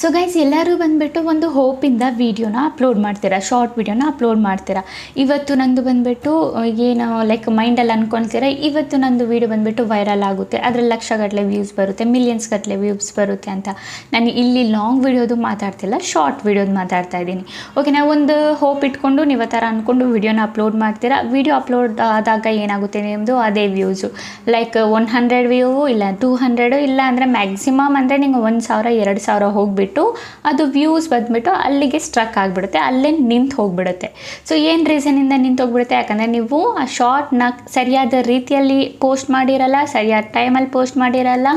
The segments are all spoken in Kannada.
ಸೊ ಗೈಸ್ ಎಲ್ಲರೂ ಬಂದುಬಿಟ್ಟು ಒಂದು ಹೋಪಿಂದ ವೀಡಿಯೋನ ಅಪ್ಲೋಡ್ ಮಾಡ್ತೀರಾ? ಶಾರ್ಟ್ ವೀಡಿಯೋನ ಅಪ್ಲೋಡ್ ಮಾಡ್ತೀರಾ? ಇವತ್ತು ನಂದು ಬಂದುಬಿಟ್ಟು ಏನು ಲೈಕ್ ಮೈಂಡಲ್ಲಿ ಅಂದ್ಕೊಳ್ತೀರಾ ಇವತ್ತು ನಂದು ವೀಡಿಯೋ ಬಂದುಬಿಟ್ಟು ವೈರಲ್ ಆಗುತ್ತೆ. ಅದರಲ್ಲಿ ಲಕ್ಷಗಟ್ಟಲೆ ವ್ಯೂಸ್ ಬರುತ್ತೆ ಮಿಲಿಯನ್ಸ್ ಗಟ್ಟಲೆ ವ್ಯೂಸ್ ಬರುತ್ತೆ ಅಂತ. ನಾನು ಇಲ್ಲಿ ಲಾಂಗ್ ವೀಡಿಯೋದು ಮಾತಾಡ್ತಿಲ್ಲ ಶಾರ್ಟ್ ವೀಡಿಯೋದು ಮಾತಾಡ್ತಾ ಇದ್ದೀನಿ. ಓಕೆ ನಾವು ಒಂದು ಹೋಪ್ ಇಟ್ಕೊಂಡು, ನೀವು ಆ ಥರ ಅಂದ್ಕೊಂಡು ವೀಡಿಯೋನ ಅಪ್ಲೋಡ್ ಮಾಡ್ತೀರಾ? ವೀಡಿಯೋ ಅಪ್ಲೋಡ್ ಆದಾಗ ಏನಾಗುತ್ತೆ ನಿಮ್ಮದು ಅದೇ views like one hundred view ಇಲ್ಲ ಟೂ ಹಂಡ್ರೆಡು ಇಲ್ಲ ಅಂದರೆ ಮ್ಯಾಕ್ಸಿಮಮ್ ಅಂದರೆ ನಿಮಗೆ ಒಂದು ಸಾವಿರ, ಎರಡು ಸಾವಿರ ಹೋಗಿಬಿಟ್ಟು ಅದು ವ್ಯೂಸ್ ಬಂದುಬಿಟ್ಟು ಅಲ್ಲಿಗೆ ಸ್ಟ್ರಕ್ ಆಗಿಬಿಡುತ್ತೆ, ಅಲ್ಲೇ ನಿಂತು ಹೋಗ್ಬಿಡುತ್ತೆ. ಸೊ ಏನು ರೀಸನಿಂದ ನಿಂತು ಹೋಗ್ಬಿಡುತ್ತೆ? ಯಾಕಂದರೆ ನೀವು ಆ ಶಾರ್ಟ್ನ ಸರಿಯಾದ ರೀತಿಯಲ್ಲಿ ಪೋಸ್ಟ್ ಮಾಡಿರಲ್ಲ, ಸರಿಯಾದ ಟೈಮಲ್ಲಿ ಪೋಸ್ಟ್ ಮಾಡಿರಲ್ಲ.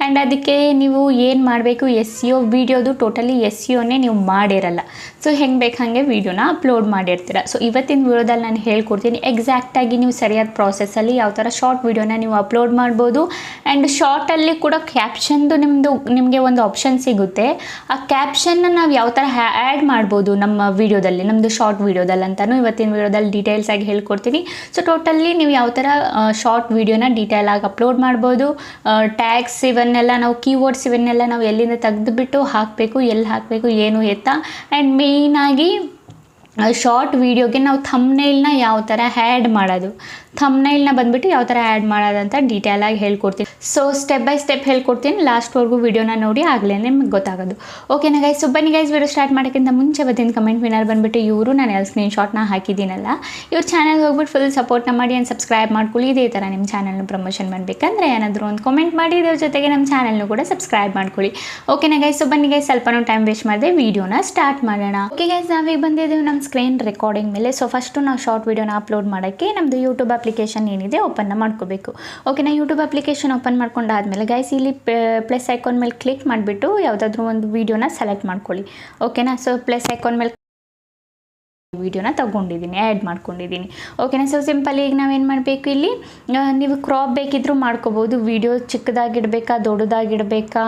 ಆ್ಯಂಡ್ ಅದಕ್ಕೆ ನೀವು ಏನು ಮಾಡಬೇಕು ಎಸ್ ಸಿ ಒ ವೀಡಿಯೋದು ಟೋಟಲಿ ಎಸ್ ಸಿ ಒನೇ ನೀವು ಮಾಡಿರಲ್ಲ. ಸೊ ಹೆಂಗೆ ಬೇಕು ಹಾಗೆ ವೀಡಿಯೋನ ಅಪ್ಲೋಡ್ ಮಾಡಿರ್ತೀರ. ಸೊ ಇವತ್ತಿನ ವೀಡಿಯೋದಲ್ಲಿ ನಾನು ಹೇಳ್ಕೊಡ್ತೀನಿ ಎಕ್ಸಾಕ್ಟಾಗಿ ನೀವು ಸರಿಯಾದ ಪ್ರಾಸೆಸ್ಸಲ್ಲಿ ಯಾವ ಥರ ಶಾರ್ಟ್ ವೀಡಿಯೋನ ನೀವು ಅಪ್ಲೋಡ್ ಮಾಡ್ಬೋದು. ಆ್ಯಂಡ್ ಶಾರ್ಟಲ್ಲಿ ಕೂಡ ಕ್ಯಾಪ್ಷನ್ದು ನಿಮ್ಮದು ನಿಮಗೆ ಒಂದು ಆಪ್ಷನ್ ಸಿಗುತ್ತೆ. ಆ ಕ್ಯಾಪ್ಷನ್ನ ನಾವು ಯಾವ ಥರ ಆ್ಯಡ್ ಮಾಡ್ಬೋದು ನಮ್ಮ ವೀಡಿಯೋದಲ್ಲಿ ನಮ್ಮದು ಶಾರ್ಟ್ ವೀಡಿಯೋದಲ್ಲಿ ಅಂತಲೂ ಇವತ್ತಿನ ವೀಡಿಯೋದಲ್ಲಿ ಡೀಟೇಲ್ಸ್ ಆಗಿ ಹೇಳ್ಕೊಡ್ತೀನಿ. ಸೊ ಟೋಟಲಿ ನೀವು ಯಾವ ಥರ ಶಾರ್ಟ್ ವೀಡಿಯೋನ ಡೀಟೇಲ್ ಆಗಿ ಅಪ್ಲೋಡ್ ಮಾಡ್ಬೋದು. ಟ್ಯಾಗ್ಸ್ ಇವನ್ನೆಲ್ಲ ನಾವು ಕೀವರ್ಡ್ಸ್ ಇವನ್ನೆಲ್ಲ ನಾವು ಎಲ್ಲಿಂದ ತೆಗೆದುಬಿಟ್ಟು ಹಾಕಬೇಕು ಎಲ್ಲಿ ಹಾಕಬೇಕು ಏನು ಎತ್ತ? ಆ್ಯಂಡ್ ಮೇಯ್ನಾಗಿ ಶಾರ್ಟ್ ವೀಡಿಯೋಗೆ ನಾವು ಥಮ್ನೈಲ್ನ ಯಾವ ಥರ ಆ್ಯಡ್ ಮಾಡೋದು. ಥಮ್ನೈಲ್ನ ಬಂದುಬಿಟ್ಟು ಯಾವ ಥರ ಆ್ಯಡ್ ಮಾಡೋದಂತ ಡೀಟೇಲಾಗಿ ಹೇಳ್ಕೊಡ್ತೀನಿ. ಸೊ ಸ್ಟೆಪ್ ಬೈ ಸ್ಟೆಪ್ ಹೇಳ್ಕೊಡ್ತೀನಿ. ಲಾಸ್ಟ್ವರೆಗೂ ವೀಡಿಯೋನ ನೋಡಿ ಆಗಲೇ ನಿಮ್ಗೆ ಗೊತ್ತಾಗೋದು. ಓಕೆನಾ ಗೈಸ್ ಸುಬ್ಬನಿ ಗೈಸ್ ವಿಡಿಯೋ ಸ್ಟಾರ್ಟ್ ಮಾಡೋಕ್ಕಿಂತ ಮುಂಚೆ ಬಂದಿನ ಕಮೆಂಟ್ ವಿನರ್ ಬಂದುಬಿಟ್ಟು ಇವರು ನಾನು ಎಲ್ಲಿ ಸ್ಕ್ರೀನ್ ಶಾಟ್ನ ಹಾಕಿದ್ದೀನಲ್ಲ, ಇವ್ರ ಚಾನಲ್ಗೆ ಹೋಗ್ಬಿಟ್ಟು ಫುಲ್ ಸಪೋರ್ಟ್ನ ಮಾಡಿ ಆ್ಯಂಡ್ ಸಬ್ಸ್ಕ್ರೈಬ್ ಮಾಡ್ಕೊಳ್ಳಿ. ಇದೇ ಥರ ನಿಮ್ಮ ಚಾನಲ್ನ ಪ್ರಮೋಷನ್ ಮಾಡಬೇಕಂದ್ರೆ ಏನಾದರೂ ಒಂದು ಕಮೆಂಟ್ ಮಾಡಿ, ಇದ್ರ ಜೊತೆಗೆ ನಮ್ಮ ಚಾನಲ್ನು ಕೂಡ ಸಬ್ಸ್ಕ್ರೈಬ್ ಮಾಡ್ಕೊಳ್ಳಿ. ಓಕೆನಾ ಗೈಸ್ ಸೊ ಬನ್ನಿ ಗೈಸ್ ಸ್ವಲ್ಪನೂ ಟೈಮ್ ವೇಸ್ಟ್ ಮಾಡಿದೆ ವೀಡಿಯೋನ ಸ್ಟಾರ್ಟ್ ಮಾಡೋಣ. ಓಕೆ ಗೈಸ್ ನಾವೀಗ ಬಂದಿದ್ದೀವಿ ನಮ್ಮ ಸ್ಕ್ರೀನ್ ರೆಕಾರ್ಡಿಂಗ್ ಮೇಲೆ. ಸೊ ಫಸ್ಟು ನಾವು ಶಾರ್ಟ್ ವೀಡಿಯೋನ ಅಪ್ಲೋಡ್ ಮಾಡೋಕ್ಕೆ ನಮ್ಮದು ಯೂಟ್ಯೂಬ್ ಅಪ್ಲಿಕೇಶನ್ ಏನಿದೆ ಓಪನ್ನ ಮಾಡ್ಕೋಬೇಕು. ಓಕೆನಾ ಯೂಟ್ಯೂಬ್ ಅಪ್ಲಿಕೇಶನ್ ಓಪನ್ ಮಾಡ್ಕೊಂಡಾದ್ಮೇಲೆ ಗೈಸ್ ಇಲ್ಲಿ ಪ್ಲಸ್ ಐಕಾನ್ ಮೇಲೆ ಕ್ಲಿಕ್ ಮಾಡಿಬಿಟ್ಟು ಯಾವುದಾದ್ರೂ ಒಂದು ವೀಡಿಯೋನ ಸೆಲೆಕ್ಟ್ ಮಾಡ್ಕೊಳ್ಳಿ. ಓಕೆನಾ ಸೊ ಪ್ಲಸ್ ಐಕಾನ್ ಮೇಲೆ ವೀಡಿಯೋನ ತಗೊಂಡಿದ್ದೀನಿ ಆ್ಯಡ್ ಮಾಡ್ಕೊಂಡಿದ್ದೀನಿ. ಓಕೆನಾ ಸೊ ಸಿಂಪಲ್ ಈಗ ನಾವೇನು ಮಾಡಬೇಕು ಇಲ್ಲಿ? ನೀವು ಕ್ರಾಪ್ ಬೇಕಿದ್ದರೂ ಮಾಡ್ಕೋಬೋದು. ವೀಡಿಯೋ ಚಿಕ್ಕದಾಗಿಡಬೇಕಾ, ದೊಡ್ಡದಾಗಿಡಬೇಕಾ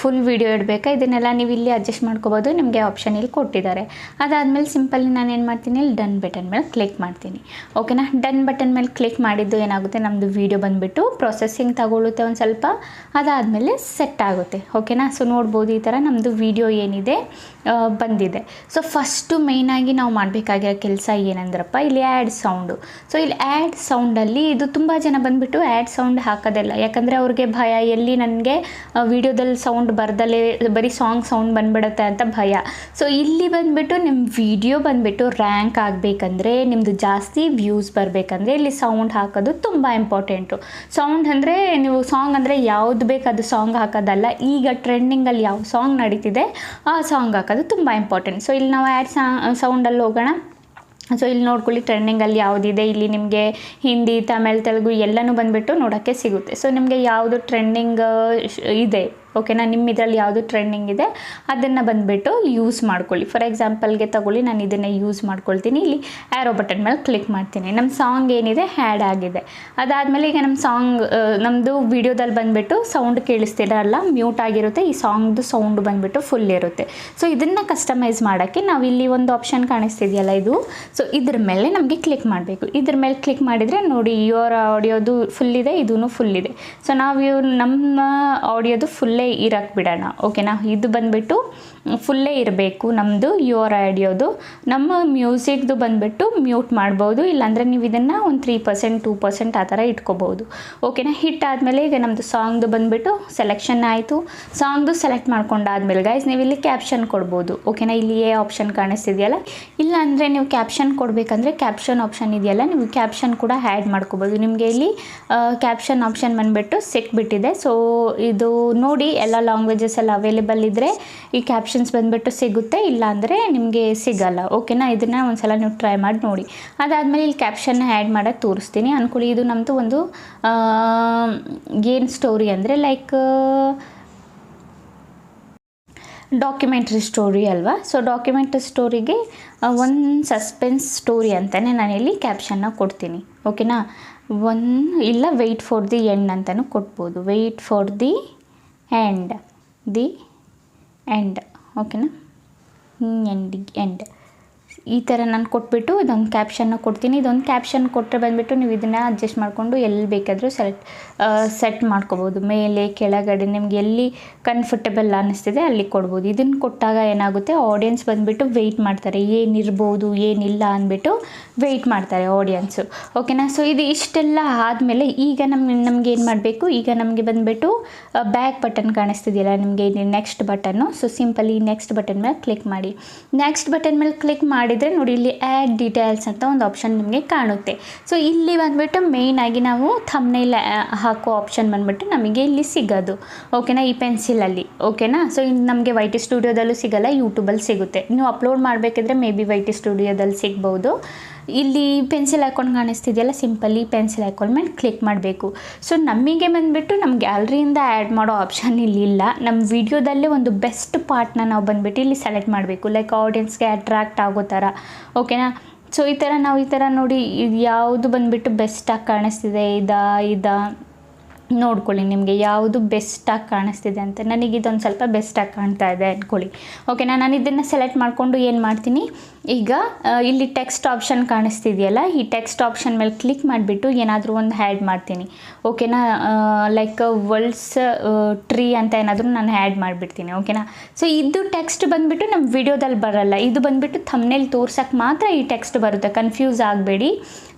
ಫುಲ್ ವಿಡಿಯೋ ಇಡಬೇಕಾ, ಇದನ್ನೆಲ್ಲ ನೀವು ಇಲ್ಲಿ ಅಡ್ಜಸ್ಟ್ ಮಾಡ್ಕೋಬೋದು. ನಿಮಗೆ ಆಪ್ಷನ್ ಇಲ್ಲಿ ಕೊಟ್ಟಿದ್ದಾರೆ. ಅದಾದಮೇಲೆ ಸಿಂಪಲ್ ನಾನು ಏನು ಮಾಡ್ತೀನಿ, ಇಲ್ಲಿ ಡನ್ ಬಟನ್ ಮೇಲೆ ಕ್ಲಿಕ್ ಮಾಡ್ತೀನಿ. ಓಕೆನಾ ಡನ್ ಬಟನ್ ಮೇಲೆ ಕ್ಲಿಕ್ ಮಾಡಿದ್ದು ಏನಾಗುತ್ತೆ? ನಮ್ಮದು ವೀಡಿಯೋ ಬಂದುಬಿಟ್ಟು ಪ್ರೊಸೆಸಿಂಗ್ ತಗೊಳ್ಳುತ್ತೆ ಒಂದು ಸ್ವಲ್ಪ ಅದಾದಮೇಲೆ ಸೆಟ್ ಆಗುತ್ತೆ. ಓಕೆನಾ ಸೊ ನೋಡ್ಬೋದು ಈ ಥರ ನಮ್ಮದು ವೀಡಿಯೋ ಏನಿದೆ ಬಂದಿದೆ. ಸೊ ಫಸ್ಟು ಮೇಯ್ನಾಗಿ ನಾವು ಮಾಡಬೇಕಾಗಿರೋ ಕೆಲಸ ಏನಂದ್ರಪ್ಪ? ಇಲ್ಲಿ ಆ್ಯಡ್ ಸೌಂಡು ಸೊ ಇಲ್ಲಿ ಆ್ಯಡ್ ಸೌಂಡಲ್ಲಿ ಇದು ತುಂಬ ಜನ ಬಂದುಬಿಟ್ಟು ಆ್ಯಡ್ ಸೌಂಡ್ ಹಾಕೋದಿಲ್ಲ. ಯಾಕಂದರೆ ಅವ್ರಿಗೆ ಭಯ. ಎಲ್ಲಿ ನನಗೆ ವಿಡಿಯೋದಲ್ಲಿ ಸೌಂಡ್ ಬರ್ದಲ್ಲೇ ಬರೀ ಸಾಂಗ್ ಸೌಂಡ್ ಬಂದ್ಬಿಡುತ್ತೆ ಅಂತ ಭಯ. ಸೊ ಇಲ್ಲಿ ಬಂದುಬಿಟ್ಟು ನಿಮ್ಮ ವಿಡಿಯೋ ಬಂದುಬಿಟ್ಟು ರ್ಯಾಂಕ್ ಆಗಬೇಕಂದ್ರೆ ನಿಮ್ಮದು ಜಾಸ್ತಿ ವ್ಯೂಸ್ ಬರಬೇಕಂದ್ರೆ ಇಲ್ಲಿ ಸೌಂಡ್ ಹಾಕೋದು ತುಂಬ ಇಂಪಾರ್ಟೆಂಟು ಸೌಂಡ್ ಅಂದರೆ ನೀವು ಸಾಂಗ್ ಅಂದರೆ ಯಾವ್ದು ಬೇಕು ಅದು ಸಾಂಗ್ ಹಾಕೋದಲ್ಲ. ಈಗ ಟ್ರೆಂಡಿಂಗಲ್ಲಿ ಯಾವ ಸಾಂಗ್ ನಡೀತಿದೆ, ಆ ಸಾಂಗ್ ಹಾಕೋದು ತುಂಬ ಇಂಪಾರ್ಟೆಂಟ್ ಸೊ ಇಲ್ಲಿ ನಾವು ಆ್ಯಡ್ ಸೌಂಡಲ್ಲಿ ಹೋಗೋಣ ಸೊ ಇಲ್ಲಿ ನೋಡ್ಕೊಳ್ಳಿ ಟ್ರೆಂಡಿಂಗಲ್ಲಿ ಯಾವುದಿದೆ. ಇಲ್ಲಿ ನಿಮಗೆ ಹಿಂದಿ, ತಮಿಳ್, ತೆಲುಗು ಎಲ್ಲನೂ ಬಂದುಬಿಟ್ಟು ನೋಡೋಕ್ಕೆ ಸಿಗುತ್ತೆ. ಸೊ ನಿಮಗೆ ಯಾವುದು ಟ್ರೆಂಡಿಂಗ್ ಇದೆ? ಓಕೆನಾ ನಿಮ್ಮ ಇದರಲ್ಲಿ ಯಾವುದು ಟ್ರೆಂಡಿಂಗ್ ಇದೆ, ಅದನ್ನು ಬಂದುಬಿಟ್ಟು ಯೂಸ್ ಮಾಡ್ಕೊಳ್ಳಿ. ಫಾರ್ ಎಕ್ಸಾಂಪಲ್ಗೆ ತಗೊಳ್ಳಿ, ನಾನು ಇದನ್ನು ಯೂಸ್ ಮಾಡ್ಕೊಳ್ತೀನಿ. ಇಲ್ಲಿ ಆ್ಯರೋ ಬಟನ್ ಮೇಲೆ ಕ್ಲಿಕ್ ಮಾಡ್ತೀನಿ. ನಮ್ಮ ಸಾಂಗ್ ಏನಿದೆ ಹ್ಯಾಡ್ ಆಗಿದೆ. ಅದಾದಮೇಲೆ ಈಗ ನಮ್ಮ ಸಾಂಗ್ ನಮ್ಮದು ವಿಡಿಯೋದಲ್ಲಿ ಬಂದುಬಿಟ್ಟು ಸೌಂಡ್ ಕೇಳಿಸ್ತಿರಲ್ಲ ಮ್ಯೂಟ್ ಆಗಿರುತ್ತೆ, ಈ ಸಾಂಗ್ದು ಸೌಂಡ್ ಬಂದುಬಿಟ್ಟು ಫುಲ್ ಇರುತ್ತೆ. ಸೊ ಇದನ್ನು ಕಸ್ಟಮೈಸ್ ಮಾಡೋಕ್ಕೆ ನಾವು ಇಲ್ಲಿ ಒಂದು ಆಪ್ಷನ್ ಕಾಣಿಸ್ತಿದೆಯಲ್ಲ ಇದು. ಸೊ ಇದ್ರ ಮೇಲೆ ನಮಗೆ ಕ್ಲಿಕ್ ಮಾಡಬೇಕು. ಇದ್ರ ಮೇಲೆ ಕ್ಲಿಕ್ ಮಾಡಿದರೆ ನೋಡಿ ಯುವರ್ ಆಡಿಯೋದು ಫುಲ್ ಇದೆ ಇದೂ ಫುಲ್ ಇದೆ. ಸೊ ನಾವು ನಮ್ಮ ಆಡಿಯೋದು ಫುಲ್ಲೇ ಇರಕ್ಕೆ ಬಿಡೋಣ. ಓಕೆನಾ ಇದು ಬಂದುಬಿಟ್ಟು ಫುಲ್ಲೇ ಇರಬೇಕು. ನಮ್ಮದು ಯುವರ್ ಆಡಿಯೋದು ನಮ್ಮ ಮ್ಯೂಸಿಕ್ದು ಬಂದುಬಿಟ್ಟು ಮ್ಯೂಟ್ ಮಾಡ್ಬೋದು. ಇಲ್ಲಾಂದರೆ ನೀವು ಇದನ್ನು ಒಂದು ತ್ರೀ ಪರ್ಸೆಂಟ್ ಟೂ ಪರ್ಸೆಂಟ್ ಆ ಥರ ಇಟ್ಕೋಬೋದು. ಓಕೆನಾ ಹಿಟ್ ಆದಮೇಲೆ ಈಗ ನಮ್ಮದು ಸಾಂಗ್ದು ಬಂದುಬಿಟ್ಟು ಸೆಲೆಕ್ಷನ್ ಆಯಿತು. ಸಾಂಗ್ದು ಸೆಲೆಕ್ಟ್ ಮಾಡ್ಕೊಂಡಾದ್ಮೇಲೆ ಗೈಸ್ ನೀವು ಇಲ್ಲಿ ಕ್ಯಾಪ್ಷನ್ ಕೊಡ್ಬೋದು. ಓಕೆನಾ ಇಲ್ಲಿ ಏ ಆಪ್ಷನ್ ಕಾಣಿಸ್ತಿದೆಯಲ್ಲ? ಇಲ್ಲಾಂದರೆ ನೀವು ಕ್ಯಾಪ್ಷನ್ ಕೊಡಬೇಕಂದ್ರೆ ಕ್ಯಾಪ್ಷನ್ ಆಪ್ಷನ್ ಇದೆಯಲ್ಲ, ನೀವು ಕ್ಯಾಪ್ಷನ್ ಕೂಡ ಆ್ಯಡ್ ಮಾಡ್ಕೋಬೋದು. ನಿಮಗೆ ಇಲ್ಲಿ ಕ್ಯಾಪ್ಷನ್ ಆಪ್ಷನ್ ಬಂದುಬಿಟ್ಟು ಸಿಕ್ಬಿಟ್ಟಿದೆ ಸೊ ಇದು ನೋಡಿ ಎಲ್ಲ ಲ್ಯಾಂಗ್ವೇಜಸ್ ಎಲ್ಲ ಅವೈಲೇಬಲ್ ಇದ್ದರೆ ಈ ಕ್ಯಾಪ್ಷನ್ಸ್ ಬಂದುಬಿಟ್ಟು ಸಿಗುತ್ತೆ ಇಲ್ಲ ಅಂದರೆ ನಿಮಗೆ ಸಿಗಲ್ಲ. ಓಕೆನಾ ಇದನ್ನು ಒಂದ್ಸಲ ನೀವು ಟ್ರೈ ಮಾಡಿ ನೋಡಿ. ಅದಾದಮೇಲೆ ಇಲ್ಲಿ ಕ್ಯಾಪ್ಷನ್ನ ಆ್ಯಡ್ ಮಾಡೋಕ್ಕೆ ತೋರಿಸ್ತೀನಿ. ಅಂದ್ಕೊಳ್ಳಿ ಇದು ನಮ್ಮದು ಒಂದು ಏನು ಸ್ಟೋರಿ ಅಂದರೆ ಲೈಕ್ ಡಾಕ್ಯುಮೆಂಟ್ರಿ ಸ್ಟೋರಿ ಅಲ್ವಾ? ಸೊ ಡಾಕ್ಯುಮೆಂಟ್ರಿ ಸ್ಟೋರಿಗೆ ಒಂದು ಸಸ್ಪೆನ್ಸ್ ಸ್ಟೋರಿ ಅಂತಲೇ ನಾನಿಲ್ಲಿ ಕ್ಯಾಪ್ಷನ್ನ ಕೊಡ್ತೀನಿ. ಓಕೆನಾ ಒನ್ ಇಲ್ಲ ವೆಯ್ಟ್ ಫಾರ್ ದಿ ಎಂಡ್ ಅಂತಲೂ ಕೊಡ್ಬೋದು. Wait for the end the end ಓಕೆನಾ? ಎಂಡ್ ಎಂಡ್ ಈ ಥರ ನಾನು ಕೊಟ್ಬಿಟ್ಟು ಇದೊಂದು ಕ್ಯಾಪ್ಷನ್ನ ಕೊಡ್ತೀನಿ. ಇದೊಂದು ಕ್ಯಾಪ್ಷನ್ ಕೊಟ್ಟರೆ ಬಂದುಬಿಟ್ಟು ನೀವು ಇದನ್ನು ಅಡ್ಜಸ್ಟ್ ಮಾಡಿಕೊಂಡು ಎಲ್ಲಿ ಬೇಕಾದರೂ ಸೆಲೆಕ್ಟ್ ಸೆಟ್ ಮಾಡ್ಕೋಬೋದು. ಮೇಲೆ, ಕೆಳಗಡೆ ನಿಮ್ಗೆ ಎಲ್ಲಿ ಕನ್ಫರ್ಟಬಲ್ ಅನ್ನಿಸ್ತಿದೆ ಅಲ್ಲಿ ಕೊಡ್ಬೋದು. ಇದನ್ನು ಕೊಟ್ಟಾಗ ಏನಾಗುತ್ತೆ? ಆಡಿಯನ್ಸ್ ಬಂದುಬಿಟ್ಟು ವೆಯ್ಟ್ ಮಾಡ್ತಾರೆ. ಏನಿರ್ಬೋದು, ಏನಿಲ್ಲ ಅಂದ್ಬಿಟ್ಟು ವೆಯ್ಟ್ ಮಾಡ್ತಾರೆ ಆಡಿಯನ್ಸು ಓಕೆನಾ ಸೊ ಇದು ಇಷ್ಟೆಲ್ಲ ಆದಮೇಲೆ ಈಗ ನಮ್ಗೆ ಏನು ಮಾಡಬೇಕು? ಈಗ ನಮಗೆ ಬಂದುಬಿಟ್ಟು ಬ್ಯಾಕ್ ಬಟನ್ ಕಾಣಿಸ್ತಿದೆಯಲ್ಲ ನಿಮಗೆ next button so simply next button ಮೇಲೆ ಕ್ಲಿಕ್ ಮಾಡಿ. ನೆಕ್ಸ್ಟ್ ಬಟನ್ ಮೇಲೆ ಕ್ಲಿಕ್ ಮಾಡಿದರೆ ನೋಡಿ ಇಲ್ಲಿ ಆ್ಯಡ್ ಡೀಟೇಲ್ಸ್ ಅಂತ ಒಂದು ಆಪ್ಷನ್ ನಿಮಗೆ ಕಾಣುತ್ತೆ. ಸೊ ಇಲ್ಲಿ ಬಂದುಬಿಟ್ಟು ಮೇಯ್ನಾಗಿ ನಾವು ಥಮ್ನೈಲ್ ಹಾಕೋ ಆಪ್ಷನ್ ಬಂದುಬಿಟ್ಟು ನಮಗೆ ಇಲ್ಲಿ ಸಿಗೋದು. ಓಕೆನಾ ಈ ಪೆನ್ಸಿಲಲ್ಲಿ ಓಕೆನಾ ಸೊ ಇನ್ನು ನಮಗೆ ವೈ ಟಿ ಸ್ಟುಡಿಯೋದಲ್ಲೂ ಸಿಗೋಲ್ಲ ಯೂಟ್ಯೂಬಲ್ಲಿ ಸಿಗುತ್ತೆ. ನೀವು ಅಪ್ಲೋಡ್ ಮಾಡಬೇಕಿದ್ರೆ ಮೇ ಬಿ ವೈ ಟಿ ಸ್ಟುಡಿಯೋದಲ್ಲಿ ಸಿಗ್ಬೋದು. ಇಲ್ಲಿ ಪೆನ್ಸಿಲ್ ಹಾಕೊಂಡು ಕಾಣಿಸ್ತಿದೆಯಲ್ಲ ಸಿಂಪಲಿ ಪೆನ್ಸಿಲ್ ಹಾಕೊಂಡ್ ಮೇಲೆ ಕ್ಲಿಕ್ ಮಾಡಬೇಕು. ಸೊ ನಮಗೆ ಬಂದುಬಿಟ್ಟು ನಮ್ಮ ಗ್ಯಾಲ್ರಿಯಿಂದ ಆ್ಯಡ್ ಮಾಡೋ ಆಪ್ಷನ್ ಇಲ್ಲಿ ಇಲ್ಲ. ನಮ್ಮ ವಿಡಿಯೋದಲ್ಲೇ ಒಂದು ಬೆಸ್ಟ್ ಪಾರ್ಟ್ನ ನಾವು ಬಂದುಬಿಟ್ಟು ಇಲ್ಲಿ ಸೆಲೆಕ್ಟ್ ಮಾಡಬೇಕು. ಲೈಕ್ ಆಡಿಯನ್ಸ್ಗೆ ಅಟ್ರಾಕ್ಟ್ ಆಗೋ ಥರ ಓಕೆನಾ ಸೊ ಈ ಥರ ನಾವು ಈ ಥರ ನೋಡಿ, ಇದು ಯಾವುದು ಬಂದುಬಿಟ್ಟು ಬೆಸ್ಟಾಗಿ ಕಾಣಿಸ್ತಿದೆ? ಇದಾ ಇದಾ. ನೋಡ್ಕೊಳ್ಳಿ, ನಿಮಗೆ ಯಾವುದು ಬೆಸ್ಟಾಗಿ ಕಾಣಿಸ್ತಿದೆ ಅಂತ. ನನಗೆ ಇದೊಂದು ಸ್ವಲ್ಪ ಬೆಸ್ಟಾಗಿ ಕಾಣ್ತಾ ಇದೆ ಅಂದ್ಕೊಳ್ಳಿ ಓಕೆನಾ ನಾನು ಇದನ್ನು ಸೆಲೆಕ್ಟ್ ಮಾಡಿಕೊಂಡು ಏನು ಮಾಡ್ತೀನಿ? ಈಗ ಇಲ್ಲಿ ಟೆಕ್ಸ್ಟ್ ಆಪ್ಷನ್ ಕಾಣಿಸ್ತಿದೆಯಲ್ಲ, ಈ ಟೆಕ್ಸ್ಟ್ ಆಪ್ಷನ್ ಮೇಲೆ ಕ್ಲಿಕ್ ಮಾಡಿಬಿಟ್ಟು ಏನಾದರೂ ಒಂದು ಹ್ಯಾಡ್ ಮಾಡ್ತೀನಿ. ಓಕೆನಾ ಲೈಕ್ ವರ್ಲ್ಡ್ಸ್ ಟ್ರೀ ಅಂತ ಏನಾದರೂ ನಾನು ಹ್ಯಾಡ್ ಮಾಡಿಬಿಡ್ತೀನಿ ಓಕೆನಾ ಸೊ ಇದು ಟೆಕ್ಸ್ಟ್ ಬಂದುಬಿಟ್ಟು ನಮ್ಮ ವಿಡಿಯೋದಲ್ಲಿ ಬರಲ್ಲ. ಇದು ಬಂದುಬಿಟ್ಟು ತಮ್ಮನೇಲಿ ತೋರ್ಸೋಕ್ಕೆ ಮಾತ್ರ ಈ ಟೆಕ್ಸ್ಟ್ ಬರುತ್ತೆ. ಕನ್ಫ್ಯೂಸ್ ಆಗಬೇಡಿ.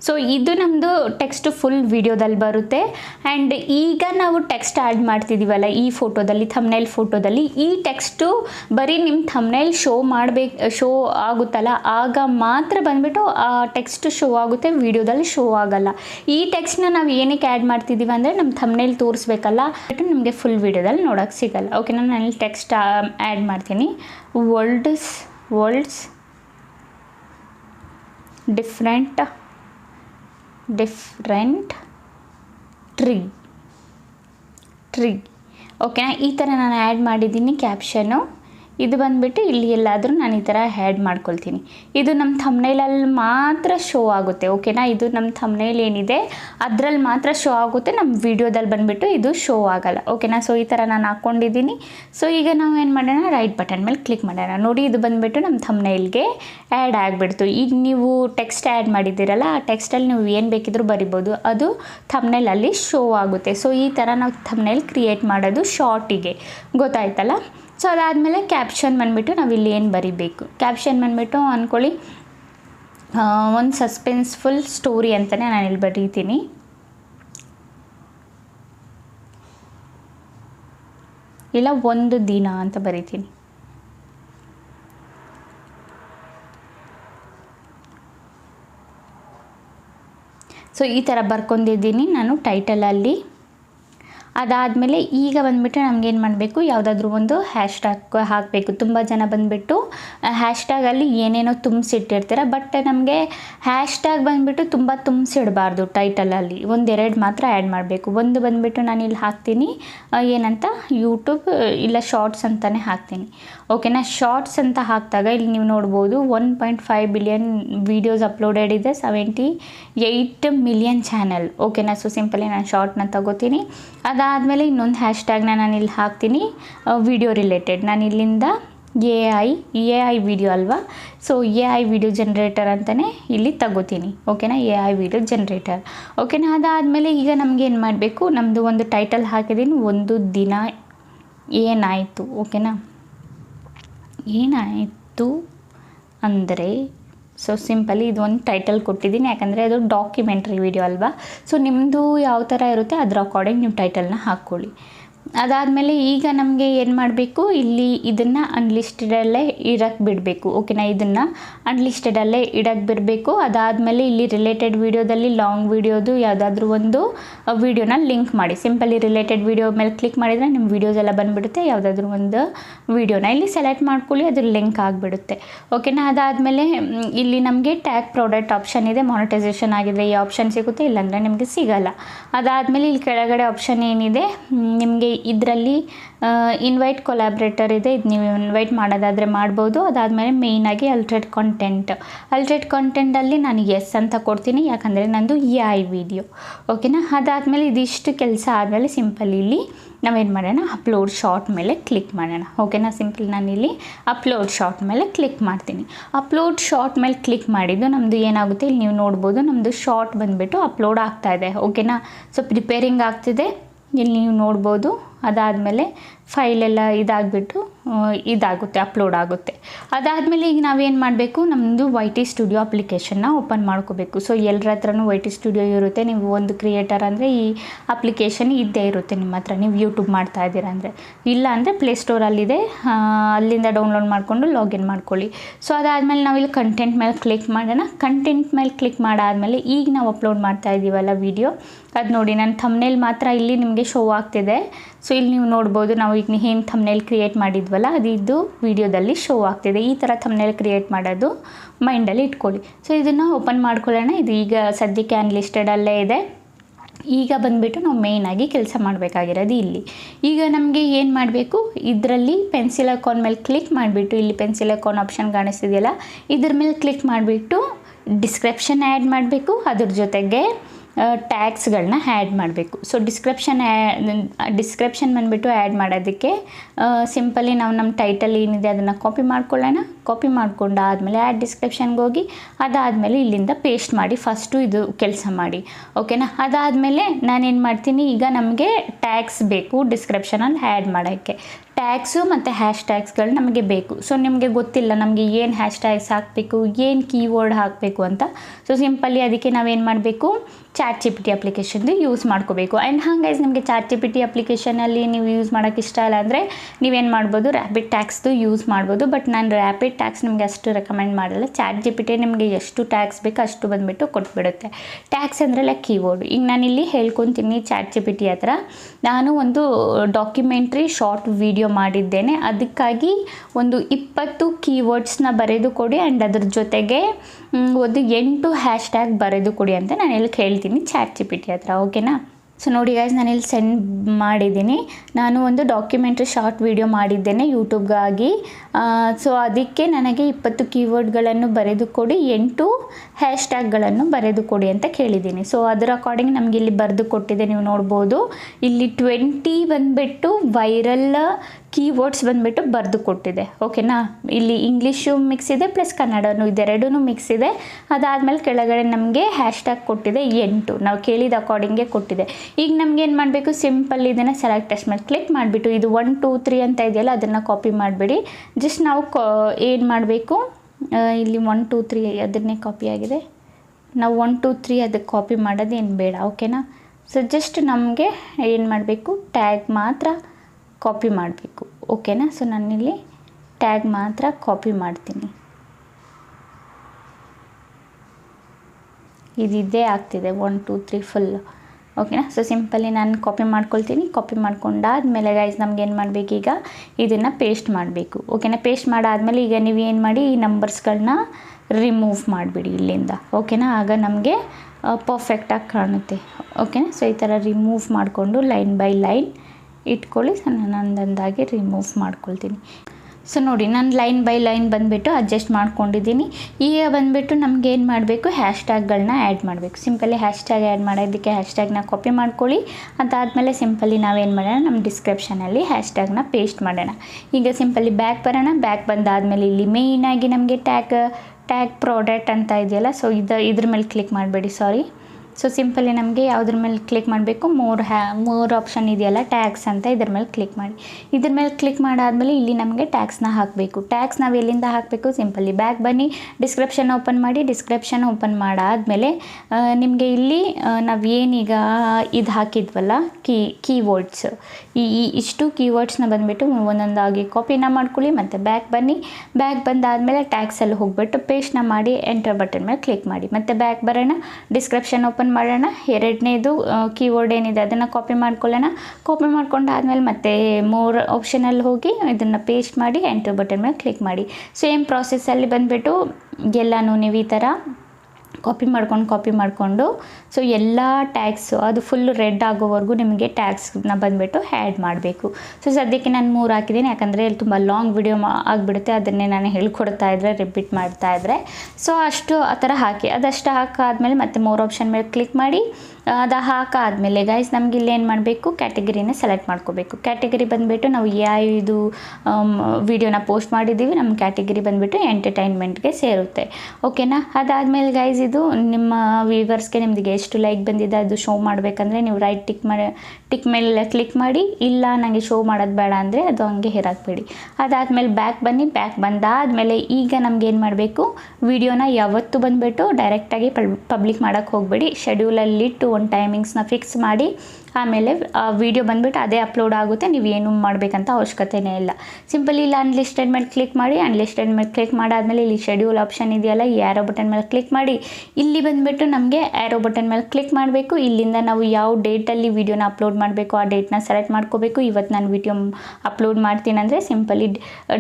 ಸೊ ಇದು ನಮ್ಮದು ಟೆಕ್ಸ್ಟ್ ಫುಲ್ ವಿಡಿಯೋದಲ್ಲಿ ಬರುತ್ತೆ. ಆ್ಯಂಡ್ ಈಗ ನಾವು ಟೆಕ್ಸ್ಟ್ ಆ್ಯಡ್ ಮಾಡ್ತಿದ್ದೀವಲ್ಲ ಈ ಫೋಟೋದಲ್ಲಿ ಥಮ್ನೈಲ್ ಫೋಟೋದಲ್ಲಿ ಈ ಟೆಕ್ಸ್ಟು ಬರೀ ನಿಮ್ಮ ಥಮ್ನೈಲ್ ಶೋ ಮಾಡಬೇಕು ಶೋ ಆಗುತ್ತಲ್ಲ, ಆಗ ಮಾತ್ರ ಬಂದುಬಿಟ್ಟು ಆ ಟೆಕ್ಸ್ಟ್ ಶೋ ಆಗುತ್ತೆ ವಿಡಿಯೋದಲ್ಲಿ ಶೋ ಆಗಲ್ಲ. ಈ ಟೆಕ್ಸ್ಟ್ನ ನಾವು ಏನಕ್ಕೆ ಆ್ಯಡ್ ಮಾಡ್ತಿದ್ದೀವಿ ಅಂದರೆ ನಮ್ಮ ಥಮ್ನೈಲ್ ತೋರಿಸ್ಬೇಕಲ್ಲ ಬಟ್ ನಮಗೆ ಫುಲ್ ವಿಡಿಯೋದಲ್ಲಿ ನೋಡೋಕೆ ಸಿಗಲ್ಲ. ಓಕೆ ನಾನು ಟೆಕ್ಸ್ಟ್ ಆ್ಯಡ್ ಮಾಡ್ತೀನಿ. Worlds worlds different different tree tree ಓಕೆನಾ ಈ ಥರ ನಾನು ಆ್ಯಡ್ ಮಾಡಿದ್ದೀನಿ ಕ್ಯಾಪ್ಷನ್ನು ಇದು ಬಂದುಬಿಟ್ಟು ಇಲ್ಲಿ ಎಲ್ಲಾದರೂ ನಾನು ಈ ಥರ ಆ್ಯಡ್ ಮಾಡ್ಕೊಳ್ತೀನಿ. ಇದು ನಮ್ಮ ಥಮ್ನೈಲಲ್ಲಿ ಮಾತ್ರ ಶೋ ಆಗುತ್ತೆ ಓಕೆನಾ ಇದು ನಮ್ಮ ಥಮ್ನೈಲ್ ಏನಿದೆ, ಅದರಲ್ಲಿ ಮಾತ್ರ ಶೋ ಆಗುತ್ತೆ, ನಮ್ಮ ವಿಡಿಯೋದಲ್ಲಿ ಬಂದುಬಿಟ್ಟು ಇದು ಶೋ ಆಗಲ್ಲ ಓಕೆನಾ ಸೊ ಈ ಥರ ನಾನು ಹಾಕ್ಕೊಂಡಿದ್ದೀನಿ. ಸೊ ಈಗ ನಾವು ಏನು ಮಾಡೋಣ? ರೈಟ್ ಬಟನ್ ಮೇಲೆ ಕ್ಲಿಕ್ ಮಾಡೋಣ. ನೋಡಿ, ಇದು ಬಂದುಬಿಟ್ಟು ನಮ್ಮ ಥಮ್ನೈಲ್ಗೆ ಆ್ಯಡ್ ಆಗಿಬಿಡ್ತು. ಈಗ ನೀವು ಟೆಕ್ಸ್ಟ್ ಆ್ಯಡ್ ಮಾಡಿದ್ದೀರಲ್ಲ, ಆ ಟೆಕ್ಸ್ಟಲ್ಲಿ ನೀವು ಏನು ಬೇಕಿದ್ರೂ ಬರಿಬೋದು. ಅದು ಥಮ್ನೈಲಲ್ಲಿ ಶೋ ಆಗುತ್ತೆ. ಸೊ ಈ ಥರ ನಾವು ಥಮ್ನೈಲ್ ಕ್ರಿಯೇಟ್ ಮಾಡೋದು ಶಾರ್ಟಿಗೆ ಗೊತ್ತಾಯ್ತಲ್ಲ? ಸೊ ಅದಾದಮೇಲೆ ಕ್ಯಾಪ್ಷನ್ ಬಂದುಬಿಟ್ಟು ನಾವು ಇಲ್ಲಿ ಏನು ಬರಿಬೇಕು? ಕ್ಯಾಪ್ಷನ್ ಬಂದುಬಿಟ್ಟು ಅಂದ್ಕೊಳ್ಳಿ ಒಂದು ಸಸ್ಪೆನ್ಸ್ಫುಲ್ ಸ್ಟೋರಿ ಅಂತಲೇ ನಾನು ಇಲ್ಲಿ ಬರೀತೀನಿ. ಇಲ್ಲ, ಒಂದು ದಿನ ಅಂತ ಬರಿತೀನಿ. ಸೊ ಈ ಥರ ಬರ್ಕೊಂಡಿದ್ದೀನಿ ನಾನು ಟೈಟಲಲ್ಲಿ ಅದಾದಮೇಲೆ ಈಗ ಬಂದುಬಿಟ್ಟು ನಮಗೇನು ಮಾಡಬೇಕು, ಯಾವುದಾದ್ರೂ ಒಂದು ಹ್ಯಾಶ್ ಟ್ಯಾಗ್ ಹಾಕಬೇಕು. ತುಂಬ ಜನ ಬಂದುಬಿಟ್ಟು ಹ್ಯಾಶ್ ಟ್ಯಾಗಲ್ಲಿ ಏನೇನೋ ತುಂಬಿಸಿಟ್ಟಿರ್ತೀರ ಬಟ್ ನಮಗೆ ಹ್ಯಾಶ್ ಟ್ಯಾಗ್ ಬಂದುಬಿಟ್ಟು ತುಂಬ ತುಂಬಿಸಿಡಬಾರ್ದು ಟೈಟಲಲ್ಲಿ ಒಂದೆರಡು ಮಾತ್ರ ಆ್ಯಡ್ ಮಾಡಬೇಕು. ಒಂದು ಬಂದುಬಿಟ್ಟು ನಾನು ಇಲ್ಲಿ ಹಾಕ್ತೀನಿ ಏನಂತ? ಯೂಟ್ಯೂಬ್ ಇಲ್ಲ ಶಾರ್ಟ್ಸ್ ಅಂತಲೇ ಹಾಕ್ತೀನಿ. ಓಕೆನಾ ಶಾರ್ಟ್ಸ್ ಅಂತ ಹಾಕಿದಾಗ ಇಲ್ಲಿ ನೀವು ನೋಡ್ಬೋದು one point five billion videos uploaded ಇದೆ ಸೆವೆಂಟಿ ಏಯ್ಟ್ ಮಿಲಿಯನ್ ಚಾನಲ್ ಓಕೆನಾ ಸೊ ಸಿಂಪಲಿ ನಾನು ಶಾರ್ಟ್ನ ತಗೋತೀನಿ. ಅದಾದಮೇಲೆ ಇನ್ನೊಂದು ಹ್ಯಾಶ್ ಟ್ಯಾಗ್ನ ನಾನು ಇಲ್ಲಿ ಹಾಕ್ತೀನಿ. ವಿಡಿಯೋ ರಿಲೇಟೆಡ್ ನಾನು ಇಲ್ಲಿಂದ A I A I video ಅಲ್ವಾ? So A I video generator ಅಂತಲೇ ಇಲ್ಲಿ ತಗೋತೀನಿ. ಓಕೆನಾ ಎ ಐ ವಿಡಿಯೋ ಜನ್ರೇಟರ್ ಓಕೆನಾ ಅದಾದಮೇಲೆ ಈಗ ನಮಗೆ ಏನು ಮಾಡಬೇಕು? ನಮ್ಮದು ಒಂದು ಟೈಟಲ್ ಹಾಕಿದ್ದೀನಿ ಒಂದು ದಿನ ಏನಾಯಿತು? ಓಕೆನಾ ಏನಾಯಿತು ಅಂದರೆ ಸೊ ಸಿಂಪಲಿ ಇದು ಒಂದು ಟೈಟಲ್ ಕೊಟ್ಟಿದ್ದೀನಿ. ಯಾಕಂದರೆ ಅದು ಡಾಕ್ಯುಮೆಂಟ್ರಿ ವಿಡಿಯೋ ಅಲ್ವಾ? ಸೊ ನಿಮ್ಮದು ಯಾವ ಥರ ಇರುತ್ತೆ ಅದ್ರ ಅಕಾರ್ಡಿಂಗ್ ನೀವು ಟೈಟಲ್ನ ಹಾಕ್ಕೊಳ್ಳಿ ಅದಾದಮೇಲೆ ಈಗ ನಮಗೆ ಏನು ಮಾಡಬೇಕು? ಇಲ್ಲಿ ಇದನ್ನು ಅನ್ಲಿಸ್ಟೆಡಲ್ಲೇ ಇಡಕ್ಕೆ ಬಿಡಬೇಕು. ಓಕೆನಾ ಇದನ್ನು ಅನ್ಲಿಸ್ಟೆಡಲ್ಲೇ ಇಡಕ್ಕೆ ಬಿಡಬೇಕು. ಅದಾದಮೇಲೆ ಇಲ್ಲಿ ರಿಲೇಟೆಡ್ ವೀಡಿಯೋದಲ್ಲಿ ಲಾಂಗ್ ವೀಡಿಯೋದು ಯಾವುದಾದ್ರೂ ಒಂದು ವೀಡಿಯೋನ ಲಿಂಕ್ ಮಾಡಿ. ಸಿಂಪಲಿ ರಿಲೇಟೆಡ್ ವೀಡಿಯೋ ಮೇಲೆ ಕ್ಲಿಕ್ ಮಾಡಿದರೆ ನಿಮ್ಮ ವೀಡಿಯೋಸ್ ಎಲ್ಲ ಬಂದುಬಿಡುತ್ತೆ. ಯಾವುದಾದ್ರೂ ಒಂದು ವೀಡಿಯೋನ ಇಲ್ಲಿ ಸೆಲೆಕ್ಟ್ ಮಾಡ್ಕೊಳ್ಳಿ, ಅದ್ರ ಲಿಂಕ್ ಆಗಿಬಿಡುತ್ತೆ. ಓಕೆನಾ ಅದಾದಮೇಲೆ ಇಲ್ಲಿ ನಮಗೆ ಟ್ಯಾಗ್ ಪ್ರಾಡಕ್ಟ್ ಆಪ್ಷನ್ ಇದೆ. ಮಾನಿಟೈಸೇಷನ್ ಆಗಿದೆ. ಈ ಆಪ್ಷನ್ ಸಿಗುತ್ತೆ. ಇಲ್ಲಾಂದರೆ ನಿಮಗೆ ಸಿಗಲ್ಲ. ಅದಾದಮೇಲೆ ಇಲ್ಲಿ ಕೆಳಗಡೆ ಆಪ್ಷನ್ ಏನಿದೆ? ನಿಮಗೆ ಇದರಲ್ಲಿ ಇನ್ವೈಟ್ ಕೊಲಾಬ್ರೇಟರ್ ಇದೆ. ಇದು ನೀವು ಇನ್ವೈಟ್ ಮಾಡೋದಾದರೆ ಮಾಡ್ಬೋದು. ಅದಾದಮೇಲೆ ಮೇಯ್ನಾಗಿ ಅಲ್ಟ್ರೇಟ್ ಕಾಂಟೆಂಟ್ ಅಲ್ಟ್ರೇಟ್ ಕಾಂಟೆಂಟಲ್ಲಿ ನಾನು ಎಸ್ ಅಂತ ಕೊಡ್ತೀನಿ. ಯಾಕಂದರೆ ನಂದು ಎ ಐ ವಿಡಿಯೋ ಓಕೆನಾ ಅದಾದಮೇಲೆ ಇದಿಷ್ಟು ಕೆಲಸ ಆದಮೇಲೆ ಸಿಂಪಲ್ ಇಲ್ಲಿ ನಾವೇನು ಮಾಡೋಣ? ಅಪ್ಲೋಡ್ ಶಾರ್ಟ್ ಮೇಲೆ ಕ್ಲಿಕ್ ಮಾಡೋಣ. ಓಕೆನಾ ಸಿಂಪಲ್ ನಾನಿಲ್ಲಿ ಅಪ್ಲೋಡ್ ಶಾರ್ಟ್ ಮೇಲೆ ಕ್ಲಿಕ್ ಮಾಡ್ತೀನಿ. ಅಪ್ಲೋಡ್ ಶಾರ್ಟ್ ಮೇಲೆ ಕ್ಲಿಕ್ ಮಾಡಿದ್ದು ನಮ್ಮದು ಏನಾಗುತ್ತೆ? ಇಲ್ಲಿ ನೀವು ನೋಡ್ಬೋದು ನಮ್ಮದು ಶಾರ್ಟ್ ಬಂದುಬಿಟ್ಟು ಅಪ್ಲೋಡ್ ಆಗ್ತಾ ಇದೆ. ಓಕೆನಾ ಸೊ ಪ್ರಿಪೇರಿಂಗ್ ಆಗ್ತಿದೆ. ಇಲ್ಲಿ ನೀವು ನೋಡ್ಬೋದು. ಅದಾದಮೇಲೆ ಫೈಲೆಲ್ಲ ಇದಾಗಿಬಿಟ್ಟು ಇದಾಗುತ್ತೆ ಅಪ್ಲೋಡ್ ಆಗುತ್ತೆ. ಅದಾದಮೇಲೆ ಈಗ ನಾವೇನು ಮಾಡಬೇಕು ನಮ್ಮದು ವೈ ಟಿ ಸ್ಟುಡಿಯೋ ಅಪ್ಲಿಕೇಶನ್ನ ಓಪನ್ ಮಾಡ್ಕೋಬೇಕು. ಸೊ ಎಲ್ಲರ ಹತ್ರನೂ ವೈ ಟಿ ಸ್ಟುಡಿಯೋ ಇರುತ್ತೆ. ನೀವು ಒಂದು ಕ್ರಿಯೇಟರ್ ಅಂದರೆ ಈ ಅಪ್ಲಿಕೇಶನ್ ಇದ್ದೇ ಇರುತ್ತೆ ನಿಮ್ಮ ಹತ್ರ. ನೀವು ಯೂಟ್ಯೂಬ್ ಮಾಡ್ತಾ ಇದ್ದೀರಾ ಅಂದರೆ. ಇಲ್ಲ ಅಂದರೆ ಪ್ಲೇಸ್ಟೋರಲ್ಲಿದೆ ಅಲ್ಲಿಂದ. ಡೌನ್ಲೋಡ್ ಮಾಡಿಕೊಂಡು ಲಾಗಿನ್ ಮಾಡ್ಕೊಳ್ಳಿ. ಸೊ ಅದಾದಮೇಲೆ ನಾವು ಇಲ್ಲಿ ಕಂಟೆಂಟ್ ಮೇಲೆ ಕ್ಲಿಕ್ ಮಾಡೋಣ. ಕಂಟೆಂಟ್ ಮೇಲೆ ಕ್ಲಿಕ್ ಮಾಡಾದಮೇಲೆ ಈಗ ನಾವು ಅಪ್ಲೋಡ್ ಮಾಡ್ತಾ ಇದ್ದೀವಲ್ಲ ವಿಡಿಯೋ ಅದು ನೋಡಿ ನನ್ನ ಥಮ್ನೇಲ್ ಮಾತ್ರ ಇಲ್ಲಿ ನಿಮಗೆ ಶೋ ಆಗ್ತಿದೆ. ಸೊ ಇಲ್ಲಿ ನೀವು ನೋಡ್ಬೋದು, ನಾವು ಈಗ ಏನು ಥಮ್ನೇಲ್ ಕ್ರಿಯೇಟ್ ಮಾಡಿದ್ವಲ್ಲ ಅದು ಇದು ವಿಡಿಯೋದಲ್ಲಿ ಶೋ ಆಗ್ತಿದೆ. ಈ ಥರ ಥಮ್ನೇಲ್ ಕ್ರಿಯೇಟ್ ಮಾಡೋದು ಮೈಂಡಲ್ಲಿ ಇಟ್ಕೊಳ್ಳಿ. ಸೊ ಇದನ್ನು ಓಪನ್ ಮಾಡ್ಕೊಳ್ಳೋಣ. ಇದು ಈಗ ಸದ್ಯಕ್ಕೆ ಅನ್ಲಿಸ್ಟೆಡಲ್ಲೇ ಇದೆ. ಈಗ ಬಂದುಬಿಟ್ಟು ನಾವು ಮೇಯ್ನಾಗಿ ಕೆಲಸ ಮಾಡಬೇಕಾಗಿರೋದು ಇಲ್ಲಿ. ಈಗ ನಮಗೆ ಏನು ಮಾಡಬೇಕು? ಇದರಲ್ಲಿ ಪೆನ್ಸಿಲ್ ಅಕಾನ್ ಮೇಲೆ ಕ್ಲಿಕ್ ಮಾಡಿಬಿಟ್ಟು, ಇಲ್ಲಿ ಪೆನ್ಸಿಲ್ ಅಕಾನ್ ಆಪ್ಷನ್ ಕಾಣಿಸ್ತಿದೆಯಲ್ಲ, ಇದ್ರ ಮೇಲೆ ಕ್ಲಿಕ್ ಮಾಡಿಬಿಟ್ಟು ಡಿಸ್ಕ್ರಿಪ್ಷನ್ ಆ್ಯಡ್ ಮಾಡಬೇಕು. ಅದ್ರ ಜೊತೆಗೆ ಟ್ಯಾಗ್ಸ್ಗಳನ್ನ ಆ್ಯಡ್ ಮಾಡಬೇಕು. ಸೊ ಡಿಸ್ಕ್ರಿಪ್ಷನ್ ಡಿಸ್ಕ್ರಿಪ್ಷನ್ ಬಂದುಬಿಟ್ಟು ಆ್ಯಡ್ ಮಾಡೋದಕ್ಕೆ ಸಿಂಪಲಿ ನಾವು ನಮ್ಮ ಟೈಟಲ್ ಏನಿದೆ ಅದನ್ನು ಕಾಪಿ ಮಾಡ್ಕೊಳ್ಳೋಣ. ಕಾಪಿ ಮಾಡ್ಕೊಂಡು ಆದಮೇಲೆ ಆ್ಯಡ್ ಡಿಸ್ಕ್ರಿಪ್ಷನ್ಗೆ ಹೋಗಿ, ಅದಾದಮೇಲೆ ಇಲ್ಲಿಂದ ಪೇಸ್ಟ್ ಮಾಡಿ ಫಸ್ಟು ಇದು ಕೆಲಸ ಮಾಡಿ. ಓಕೆನಾ ಅದಾದಮೇಲೆ ನಾನೇನು ಮಾಡ್ತೀನಿ? ಈಗ ನಮಗೆ ಟ್ಯಾಗ್ಸ್ ಬೇಕು ಡಿಸ್ಕ್ರಿಪ್ಷನಲ್ಲಿ ಆ್ಯಡ್ ಮಾಡೋಕ್ಕೆ. ಟ್ಯಾಕ್ಸು ಮತ್ತು ಹ್ಯಾಶ್ ಟ್ಯಾಗ್ಸ್ಗಳು ನಮಗೆ ಬೇಕು. ಸೊ ನಿಮಗೆ ಗೊತ್ತಿಲ್ಲ ನಮಗೆ ಏನು ಹ್ಯಾಶ್ ಟ್ಯಾಗ್ಸ್ ಹಾಕಬೇಕು, ಏನು ಕೀವರ್ಡ್ ಹಾಕಬೇಕು ಅಂತ. ಸೊ ಸಿಂಪಲಿ ಅದಕ್ಕೆ ನಾವೇನು ಮಾಡಬೇಕು? ಚಾಟ್ ಜಿ ಪಿ ಟಿ ಅಪ್ಲಿಕೇಶನ್ದು ಯೂಸ್ ಮಾಡ್ಕೋಬೇಕು. ಆ್ಯಂಡ್ ಹಂಗೈಸ್ ನಿಮಗೆ ಚಾಟ್ ಜಿ ಪಿ ಟಿ ಅಪ್ಲಿಕೇಶನಲ್ಲಿ ನೀವು ಯೂಸ್ ಮಾಡೋಕ್ಕೆ ಇಷ್ಟ ಇಲ್ಲ ಅಂದರೆ ನೀವೇನು ಮಾಡ್ಬೋದು ರ್ಯಾಪಿಡ್ ಟ್ಯಾಕ್ಸ್ದು ಯೂಸ್ ಮಾಡ್ಬೋದು. ಬಟ್ ನಾನು ರ್ಯಾಪಿಡ್ ಟ್ಯಾಕ್ಸ್ ನಿಮಗೆ ಅಷ್ಟು ರೆಕಮೆಂಡ್ ಮಾಡಲ್ಲ. ಚಾಟ್ ಜಿ ಪಿ ಟಿ ನಿಮಗೆ ಎಷ್ಟು ಟ್ಯಾಕ್ಸ್ ಬೇಕು ಅಷ್ಟು ಬಂದುಬಿಟ್ಟು ಕೊಟ್ಬಿಡುತ್ತೆ. ಟ್ಯಾಕ್ಸ್ ಅಂದರೆ ಲೈಕ್ ಕೀಬೋರ್ಡ್ ಈಗ ನಾನಿಲ್ಲಿ ಹೇಳ್ಕೊತೀನಿ ಚಾಟ್ ಜಿ ಪಿ ಟಿ ಹತ್ರ. ನಾನು ಒಂದು ಡಾಕ್ಯುಮೆಂಟ್ರಿ ಶಾರ್ಟ್ ವಿಡಿಯೋ ಮಾಡಿದ್ದೇನೆ. ಅದಕ್ಕಾಗಿ ಒಂದು ಇಪ್ಪತ್ತು ಕೀವರ್ಡ್ಸ್ನ ಬರೆದು ಕೊಡಿ. ಆ್ಯಂಡ್ ಅದ್ರ ಜೊತೆಗೆ ಒಂದು ಎಂಟು ಹ್ಯಾಶ್ ಟ್ಯಾಗ್ ಬರೆದು ಕೊಡಿ ಅಂತ ನಾನು ಇಲ್ಲಿ ಹೇಳ್ತೀನಿ ಚಾಟ್ ಜಿ ಪಿ ಟಿ ಹತ್ರ, ಓಕೆನಾ? ಸೊ ನೋಡಿ ಗೈಸ್ ನಾನಿಲ್ಲಿ ಸೆಂಡ್ ಮಾಡಿದ್ದೀನಿ. ನಾನು ಒಂದು ಡಾಕ್ಯುಮೆಂಟ್ರಿ ಶಾರ್ಟ್ ವಿಡಿಯೋ ಮಾಡಿದ್ದೇನೆ ಯೂಟ್ಯೂಬ್ಗಾಗಿ ಸೊ ಅದಕ್ಕೆ ನನಗೆ ಇಪ್ಪತ್ತು ಕೀವರ್ಡ್ಗಳನ್ನು ಬರೆದುಕೊಡಿ ಎಂಟು ಹ್ಯಾಶ್ ಟ್ಯಾಗ್ಗಳನ್ನು ಬರೆದು ಕೊಡಿ ಅಂತ ಕೇಳಿದ್ದೀನಿ. ಸೊ ಅದರ ಅಕಾರ್ಡಿಂಗ್ ನಮಗೆ ಇಲ್ಲಿ ಬರೆದು ಕೊಟ್ಟಿದೆ, ನೀವು ನೋಡ್ಬೋದು. ಇಲ್ಲಿ ಟ್ವೆಂಟಿ ಬಂದುಬಿಟ್ಟು ವೈರಲ್ ಕೀವರ್ಡ್ಸ್ ಬಂದುಬಿಟ್ಟು ಬರೆದು ಕೊಟ್ಟಿದೆ. ಓಕೆನಾ ಇಲ್ಲಿ ಇಂಗ್ಲೀಷು ಮಿಕ್ಸ್ ಇದೆ ಪ್ಲಸ್ ಕನ್ನಡನೂ ಇದೆರಡೂ ಮಿಕ್ಸ್ ಇದೆ. ಅದಾದಮೇಲೆ ಕೆಳಗಡೆ ನಮಗೆ ಹ್ಯಾಶ್ ಟ್ಯಾಗ್ ಕೊಟ್ಟಿದೆ ಎಂಟು. ನಾವು ಕೇಳಿದ ಅಕಾರ್ಡಿಂಗೆ ಕೊಟ್ಟಿದೆ. ಈಗ ನಮ್ಗೆ ಏನು ಮಾಡಬೇಕು? ಸಿಂಪಲ್ ಇದನ್ನು ಸೆಲೆಕ್ಟ್ ಟೆಸ್ಟ್ ಮೇಲೆ ಕ್ಲಿಕ್ ಮಾಡಿಬಿಟ್ಟು, ಇದು ಒನ್ ಟೂ ತ್ರೀ ಅಂತ ಇದೆಯಲ್ಲ, ಅದನ್ನು ಕಾಪಿ ಮಾಡಿಬಿಡಿ. ಜಸ್ಟ್ ನಾವು ಏನು ಮಾಡಬೇಕು? ಇಲ್ಲಿ ಒನ್ ಟೂ ತ್ರೀ ಅದನ್ನೇ ಕಾಪಿ ಆಗಿದೆ. ನಾವು ಒನ್ ಟು ತ್ರೀ ಅದಕ್ಕೆ ಕಾಪಿ ಮಾಡೋದೇನು ಬೇಡ ಓಕೆನಾ ಸೊ ಜಸ್ಟ್ ನಮಗೆ ಏನು ಮಾಡಬೇಕು ಟ್ಯಾಗ್ ಮಾತ್ರ ಕಾಪಿ ಮಾಡಬೇಕು ಓಕೆನಾ ಸೊ ನಾನಿಲ್ಲಿ ಟ್ಯಾಗ್ ಮಾತ್ರ ಕಾಪಿ ಮಾಡ್ತೀನಿ. ಇದಿದ್ದೇ ಆಗ್ತಿದೆ ಒನ್ ಟೂ ತ್ರೀ ಫುಲ್ ಓಕೆನಾ ಸೊ ಸಿಂಪಲಿ ನಾನು ಕಾಪಿ ಮಾಡ್ಕೊಳ್ತೀನಿ. ಕಾಪಿ ಮಾಡ್ಕೊಂಡಾದ್ಮೇಲೆ ಗೈಸ್ ನಮ್ಗೆ ಏನು ಮಾಡಬೇಕು ಈಗ? ಇದನ್ನು ಪೇಸ್ಟ್ ಮಾಡಬೇಕು. ಓಕೆನಾ ಪೇಸ್ಟ್ ಮಾಡಾದ್ಮೇಲೆ ಈಗ ನೀವು ಏನು ಮಾಡಿ? ಈ ನಂಬರ್ಸ್ಗಳನ್ನ ರಿಮೂವ್ ಮಾಡಿಬಿಡಿ ಇಲ್ಲಿಂದ. ಓಕೆನಾ ಆಗ ನಮಗೆ ಪರ್ಫೆಕ್ಟಾಗಿ ಕಾಣುತ್ತೆ. ಓಕೆನಾ ಸೊ ಈ ಥರ ರಿಮೂವ್ ಮಾಡಿಕೊಂಡು ಲೈನ್ ಬೈ ಲೈನ್ ಇಟ್ಕೊಳ್ಳಿ. ನಾನು ಒಂದೊಂದಾಗಿ ರಿಮೂವ್ ಮಾಡ್ಕೊಳ್ತೀನಿ. ಸೊ ನೋಡಿ, ನಾನು ಲೈನ್ ಬೈ ಲೈನ್ ಬಂದುಬಿಟ್ಟು ಅಡ್ಜಸ್ಟ್ ಮಾಡ್ಕೊಂಡಿದ್ದೀನಿ. ಈಗ ಬಂದುಬಿಟ್ಟು ನಮ್ಗೆ ಏನು ಮಾಡಬೇಕು? ಹ್ಯಾಶ್ ಟ್ಯಾಗ್ಗಳನ್ನ ಆ್ಯಡ್ ಮಾಡಬೇಕು. ಸಿಂಪಲಿ ಹ್ಯಾಶ್ ಟ್ಯಾಗ್ ಆ್ಯಡ್ ಮಾಡೋದಕ್ಕೆ ಹ್ಯಾಶ್ ಟ್ಯಾಗ್ನ ಕಾಪಿ ಮಾಡ್ಕೊಳ್ಳಿ. ಅದಾದಮೇಲೆ ಸಿಂಪಲಿ ನಾವೇನು ಮಾಡೋಣ? ನಮ್ಮ ಡಿಸ್ಕ್ರಿಪ್ಷನಲ್ಲಿ ಹ್ಯಾಶ್ ಟ್ಯಾಗ್ನ ಪೇಸ್ಟ್ ಮಾಡೋಣ. ಈಗ ಸಿಂಪಲಿ ಬ್ಯಾಕ್ ಬರೋಣ. ಬ್ಯಾಕ್ ಬಂದಾದಮೇಲೆ ಇಲ್ಲಿ ಮೇಯ್ನಾಗಿ ನಮಗೆ ಟ್ಯಾಗ್ ಟ್ಯಾಗ್ ಪ್ರಾಡಕ್ಟ್ ಅಂತ ಇದೆಯಲ್ಲ ಸೊ ಇದು, ಇದ್ರ ಮೇಲೆ ಕ್ಲಿಕ್ ಮಾಡಬೇಡಿ. ಸಾರಿ ಸೊ ಸಿಂಪಲಿ ನಮಗೆ ಯಾವುದ್ರ ಮೇಲೆ ಕ್ಲಿಕ್ ಮಾಡಬೇಕು? ಮೂರು ಹ್ಯಾ ಮೂರು ಆಪ್ಷನ್ ಇದೆಯಲ್ಲ ಟ್ಯಾಕ್ಸ್ ಅಂತ ಇದ್ರ ಮೇಲೆ ಕ್ಲಿಕ್ ಮಾಡಿ. ಇದ್ರ ಮೇಲೆ ಕ್ಲಿಕ್ ಮಾಡಾದಮೇಲೆ ಇಲ್ಲಿ ನಮಗೆ ಟ್ಯಾಕ್ಸ್ನ ಹಾಕಬೇಕು. ಟ್ಯಾಕ್ಸ್ ನಾವು ಎಲ್ಲಿಂದ ಹಾಕಬೇಕು? ಸಿಂಪಲಿ ಬ್ಯಾಕ್ ಬನ್ನಿ ಡಿಸ್ಕ್ರಿಪ್ಷನ್ ಓಪನ್ ಮಾಡಿ ಡಿಸ್ಕ್ರಿಪ್ಷನ್ ಓಪನ್ ಮಾಡಾದಮೇಲೆ ನಿಮಗೆ ಇಲ್ಲಿ ನಾವು ಏನೀಗ ಇದು ಹಾಕಿದ್ವಲ್ಲ, ಕೀ ಕೀವರ್ಡ್ಸ್ ಈ ಇಷ್ಟು ಕೀವರ್ಡ್ಸ್ನ ಬಂದುಬಿಟ್ಟು ಒಂದೊಂದಾಗಿ ಕಾಪಿನ ಮಾಡ್ಕೊಳ್ಳಿ, ಮತ್ತು ಬ್ಯಾಕ್ ಬನ್ನಿ. ಬ್ಯಾಕ್ ಬಂದಾದಮೇಲೆ ಟ್ಯಾಕ್ಸಲ್ಲಿ ಹೋಗ್ಬಿಟ್ಟು ಪೇಸ್ಟ್ನ ಮಾಡಿ ಎಂಟರ್ ಬಟನ್ ಮೇಲೆ ಕ್ಲಿಕ್ ಮಾಡಿ. ಮತ್ತು ಬ್ಯಾಕ್ ಬರೋಣ ಡಿಸ್ಕ್ರಿಪ್ಷನ್ ಓಪನ್ ಮಾಡೋಣ. ಎರಡನೇದು ಕೀವರ್ಡ್ ಏನಿದೆ ಅದನ್ನು ಕಾಪಿ ಮಾಡ್ಕೊಳ್ಳೋಣ. ಕಾಪಿ ಮಾಡ್ಕೊಂಡಾದ್ಮೇಲೆ ಮತ್ತೆ ಮೂರು ಆಪ್ಷನಲ್ಲಿ ಹೋಗಿ ಇದನ್ನು ಪೇಸ್ಟ್ ಮಾಡಿ ಎಂಟರ್ ಬಟನ್ ಮೇಲೆ ಕ್ಲಿಕ್ ಮಾಡಿ. ಸೇಮ್ ಪ್ರಾಸೆಸ್ಸಲ್ಲಿ ಬಂದುಬಿಟ್ಟು, ಎಲ್ಲನೂ ನೀವು ಈ ಥರ ಕಾಪಿ ಮಾಡ್ಕೊಂಡು ಕಾಪಿ ಮಾಡಿಕೊಂಡು ಸೊ ಎಲ್ಲ ಟ್ಯಾಗ್ಸು ಅದು ಫುಲ್ ರೆಡ್ ಆಗೋವರೆಗೂ ನಿಮಗೆ ಟ್ಯಾಗ್ಸ್ನ ಬಂದುಬಿಟ್ಟು ಆ್ಯಡ್ ಮಾಡಬೇಕು. ಸೊ ಸದ್ಯಕ್ಕೆ ನಾನು ಮೂರು ಹಾಕಿದ್ದೀನಿ ಯಾಕಂದರೆ ಇಲ್ಲಿ ತುಂಬ ಲಾಂಗ್ ವಿಡಿಯೋ ಆಗಿಬಿಡುತ್ತೆ, ಅದನ್ನೇ ನಾನು ಹೇಳ್ಕೊಡ್ತಾ ಇದ್ದರೆ ರಿಪೀಟ್ ಮಾಡ್ತಾ ಇದ್ದರೆ ಸೊ ಅಷ್ಟು ಆ ಥರ ಹಾಕಿ, ಅದಷ್ಟು ಹಾಕಾದ್ಮೇಲೆ ಮತ್ತೆ ಮೂರು ಆಪ್ಷನ್ ಮೇಲೆ ಕ್ಲಿಕ್ ಮಾಡಿ ಅದು ಹಾಕಾದಮೇಲೆ ಗೈಸ್ ನಮ್ಗೆ ಏನು ಮಾಡಬೇಕು? ಕ್ಯಾಟಗರಿನ ಸೆಲೆಕ್ಟ್ ಮಾಡ್ಕೋಬೇಕು. ಕ್ಯಾಟಗರಿ ಬಂದುಬಿಟ್ಟು ನಾವು ಯಾವ ಇದು ವಿಡಿಯೋನ ಪೋಸ್ಟ್ ಮಾಡಿದ್ದೀವಿ. ನಮ್ಮ ಕ್ಯಾಟಗರಿ ಬಂದುಬಿಟ್ಟು ಎಂಟರ್ಟೈನ್ಮೆಂಟ್ಗೆ ಸೇರುತ್ತೆ. ಓಕೆನಾ ಅದಾದಮೇಲೆ ಗೈಸ್ ಇದು ನಿಮ್ಮ ವ್ಯೂವರ್ಸ್ಗೆ ನಿಮ್ದಿಗೆ ಎಷ್ಟು ಲೈಕ್ ಬಂದಿದೆ, ಅದು ಶೋ ಮಾಡಬೇಕಂದ್ರೆ ನೀವು ರೈಟ್ ಟಿಕ್ ಮಾಡಿ ಟಿಕ್ ಮೇಲೆ ಕ್ಲಿಕ್ ಮಾಡಿ, ಇಲ್ಲ ನನಗೆ ಶೋ ಮಾಡೋದು ಬೇಡ ಅಂದರೆ ಅದು ಹಂಗೆ ಹೇರಾಕ್ಬೇಡಿ. ಅದಾದಮೇಲೆ ಬ್ಯಾಕ್ ಬನ್ನಿ. ಬ್ಯಾಕ್ ಬಂದಾದಮೇಲೆ ಈಗ ನಮ್ಗೆ ಏನು ಮಾಡಬೇಕು? ವಿಡಿಯೋನ ಯಾವತ್ತು ಬಂದುಬಿಟ್ಟು ಡೈರೆಕ್ಟಾಗಿ ಪಬ್ಲಿಕ್ ಮಾಡೋಕ್ಕೆ ಹೋಗಬೇಡಿ. ಶೆಡ್ಯೂಲಲ್ಲಿಟ್ಟು ಒಂದು ಟೈಮಿಂಗ್ಸ್ನ ಫಿಕ್ಸ್ ಮಾಡಿ ಆಮೇಲೆ ವಿಡಿಯೋ ಬಂದುಬಿಟ್ಟು ಅದೇ ಅಪ್ಲೋಡ್ ಆಗುತ್ತೆ. ನೀವು ಏನು ಮಾಡಬೇಕಂತ ಅವಶ್ಯಕತೆನೇ ಇಲ್ಲ. ಸಿಂಪಲಿ ಇಲ್ಲ ಅನ್ಲಿಸ್ಟೆಡ್ ಮೇಲೆ ಕ್ಲಿಕ್ ಮಾಡಿ ಅನ್ಲಿಸ್ಟೆಡ್ ಮೇಲೆ ಕ್ಲಿಕ್ ಮಾಡಾದಮೇಲೆ ಇಲ್ಲಿ ಶೆಡ್ಯೂಲ್ ಆಪ್ಷನ್ ಇದೆಯಲ್ಲ, ಈ ಆ್ಯರೋ ಬಟನ್ ಮೇಲೆ ಕ್ಲಿಕ್ ಮಾಡಿ. ಇಲ್ಲಿ ಬಂದುಬಿಟ್ಟು ನಮಗೆ ಆ್ಯರೋ ಬಟನ್ ಮೇಲೆ ಕ್ಲಿಕ್ ಮಾಡಬೇಕು. ಇಲ್ಲಿಂದ ನಾವು ಯಾವ ಡೇಟಲ್ಲಿ ವಿಡಿಯೋನ ಅಪ್ಲೋಡ್ ಮಾಡಬೇಕು, ಆ ಡೇಟ್ನ ಸೆಲೆಕ್ಟ್ ಮಾಡ್ಕೋಬೇಕು. ಇವತ್ತು ನಾನು ವಿಡಿಯೋ ಅಪ್ಲೋಡ್ ಮಾಡ್ತೀನಿ ಅಂದರೆ ಸಿಂಪಲಿ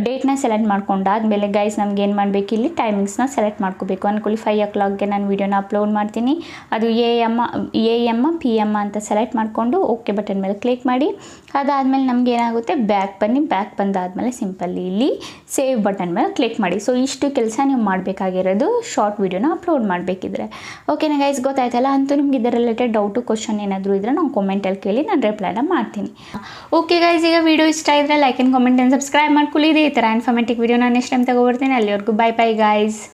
ಡೇಟ್ನ ಸೆಲೆಕ್ಟ್ ಮಾಡ್ಕೊಂಡಾದಮೇಲೆ ಗೈಸ್ ನಮ್ಗೆ ಏನು ಮಾಡಬೇಕು? ಇಲ್ಲಿ ಟೈಮಿಂಗ್ಸ್ನ ಸೆಲೆಕ್ಟ್ ಮಾಡ್ಕೋಬೇಕು. ಅನ್ಕೊಳ್ಳಿ ಫೈವ್ ಓ ಕ್ಲಾಕ್ಗೆ ನಾನು ವಿಡಿಯೋನ ಅಪ್ಲೋಡ್ ಮಾಡ್ತೀನಿ. ಅದು A M A M P M ಅಂತ ಸೆಲೆಕ್ಟ್ ಮಾಡಿಕೊಂಡು ಓಕೆ ಬಟನ್ ಮೇಲೆ ಕ್ಲಿಕ್ ಮಾಡಿ. ಅದಾದಮೇಲೆ ನಮ್ಗೆ ಏನಾಗುತ್ತೆ? ಬ್ಯಾಕ್ ಬನ್ನಿ. ಬ್ಯಾಕ್ ಬಂದಾದಮೇಲೆ ಸಿಂಪಲ್ಲಿ ಇಲ್ಲಿ ಸೇವ್ ಬಟನ್ ಮೇಲೆ ಕ್ಲಿಕ್ ಮಾಡಿ. ಸೊ, ಇಷ್ಟು ಕೆಲಸ ನೀವು ಮಾಡಬೇಕಾಗಿರೋದು ಶಾರ್ಟ್ ವೀಡಿಯೋನ ಅಪ್ಲೋಡ್ ಮಾಡಬೇಕಿದ್ರೆ. ಓಕೆನಾ ಗೈಸ್ ಗೊತ್ತಾಯ್ತಲ್ಲ? ಅಂತೂ ನಿಮ್ಗೆ ಇದರ ರಿಲೇಟೆಡ್ ಡೌಟು ಕ್ವಶನ್ ಏನಾದರೂ ಇದ್ದರೆ ನಾವು ಕಾಮೆಂಟಲ್ಲಿ ಕೇಳಿ ನಾನು ರಿಪ್ಲೈನ ಮಾಡ್ತೀನಿ. ಓಕೆ ಗೈಸ್ ಈಗ ವೀಡಿಯೋ ಇಷ್ಟ ಇದ್ದರೆ like and comment and subscribe ಮಾಡ್ಕೊಳ್ಳಿ. ಇದೇ ಈ ಥರ ಇನ್ಫಾರ್ಮೇಟಿವ್ ವೀಡಿಯೋ ನಾನು ನೆಕ್ಸ್ಟ್ ಟೈಮ್ ತಗೊಬರ್ತೀನಿ. ಅಲ್ಲಿವರೆಗೂ ಬೈ ಬೈ ಗೈಸ್